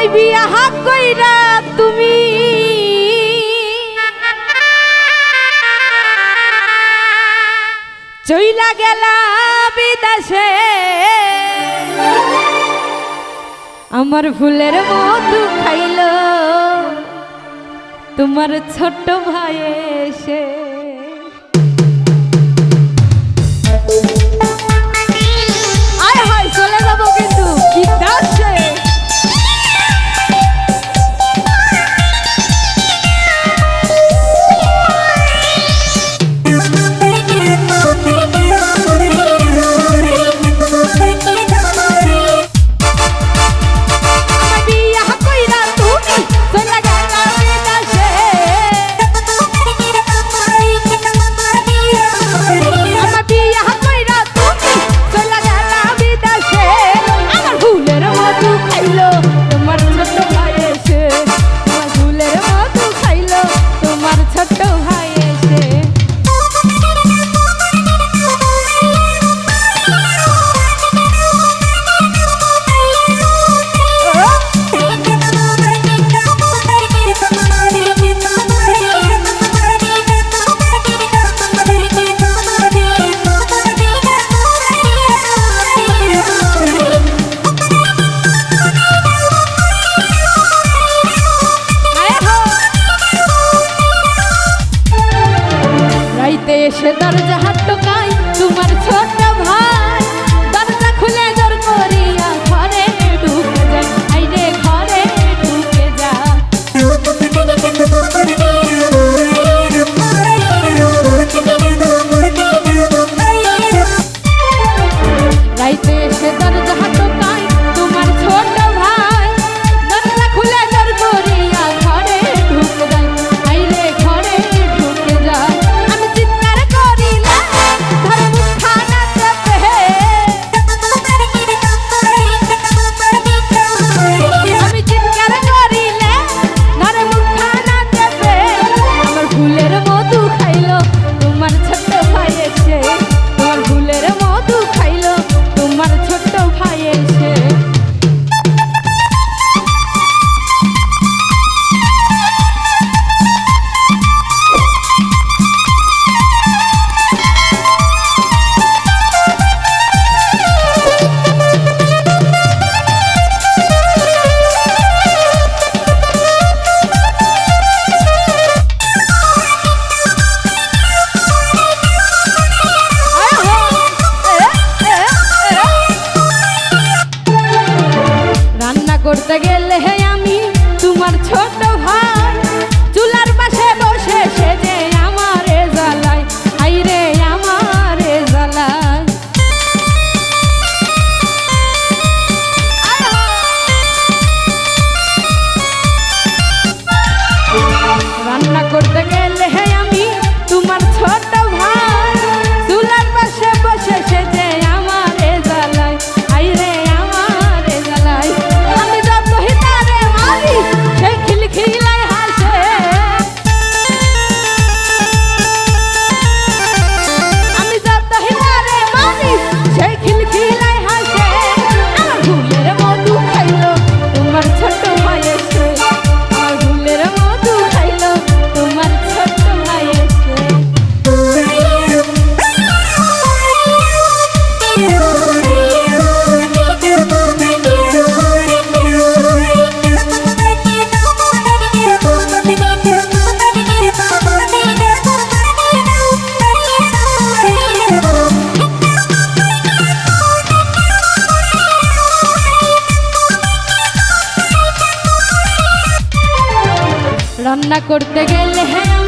আমায় বিয়া কইরা তুমি। চইলা গেলা বিদেশে। আমার ফুলের মধু খাইল। তোমার ছোট ভাই এসে দেশ দরজাহাত want to turn up. রান্না করতে গেলে হ্যাঁ